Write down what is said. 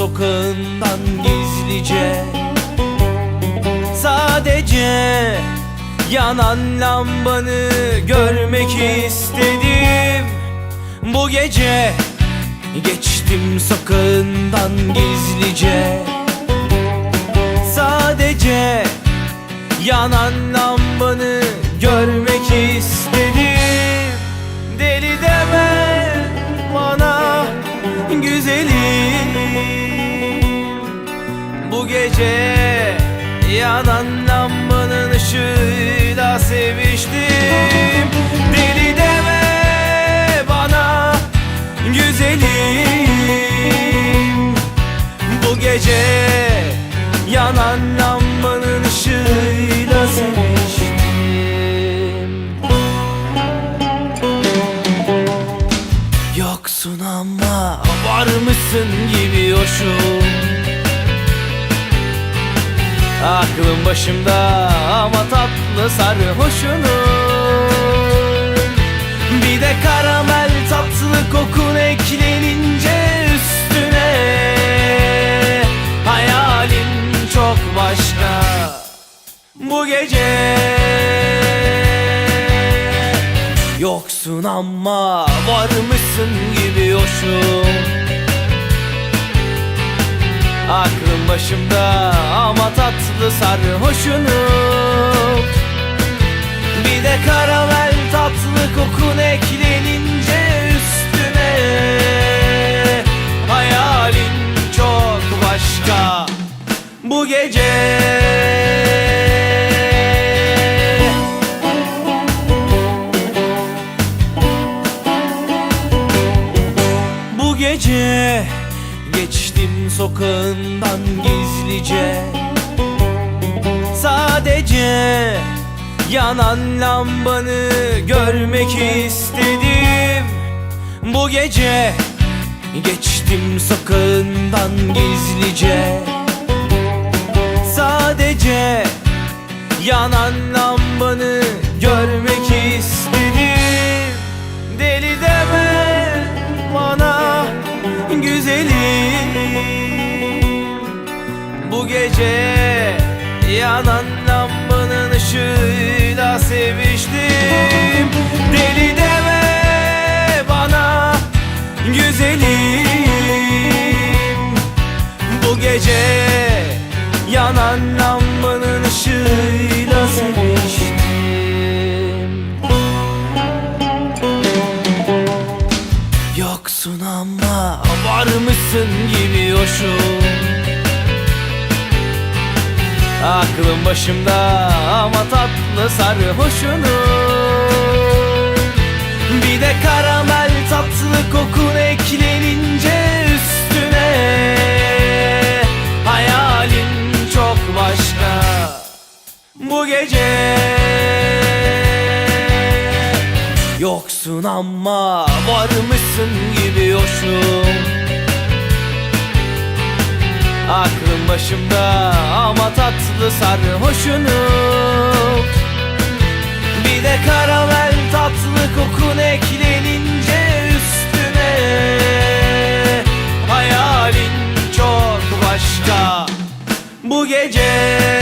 sokağından gizlice Sadece yanan lambanı görmek istedim Bu gece geçtim sokağından gizlice Sadece yanan gece yanan lambanın ışığıyla seviştim. Deli deme bana güzelim. Bu gece yanan lambanın ışığıyla seviştim. Yoksun ama var mısın gibi hoşum Aklım başımda ama tatlı sarhoşunum Bir de karamel tatlı kokun eklenince üstüne. Hayalin çok başka. Bu gece Yoksun ama var mısın gibi hoşum Aklım başımda ama tatlı sarhoşunum Bir de karamel tatlı kokun eklenince üstüne Hayalin çok başka bu gece. Bu gece geçtim sokağından gizlice. Sadece yanan lambanı görmek istedim. Bu gece geçtim sokağından gizlice. Sadece yanan lambanı Bu gece yanan lambanın ışığıyla seviştim. Deli deme bana güzelim. Bu gece yanan lambanın ışığıyla seviştim. Yoksun ama var mısın gibi hoşum. Aklım başımda ama tatlı sarhoşunum Bir de karamel tatlı kokun eklenince üstüne. Hayalin çok başka. Bu gece Yoksun ama var mısın gibi hoşum Aklım başımda ama tatlı sarhoşunum Bir de karamel tatlı kokun eklenince üstüne. Hayalin çok başka. Bu gece